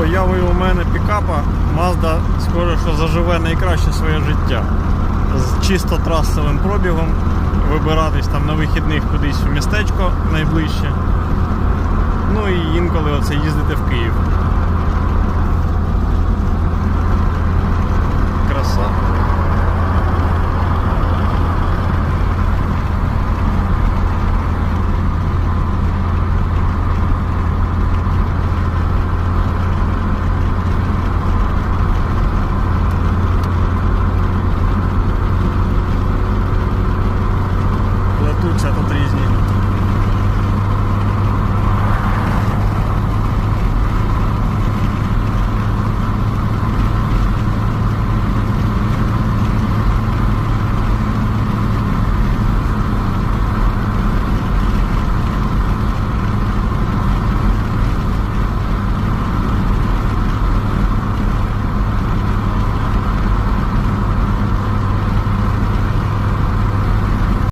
появою у мене пікапа Mazda скоро що заживе найкраще своє життя. З чисто трасовим пробігом, вибиратись там на вихідних кудись в містечко найближче. Ну і інколи оце їздити в Київ. 60 три.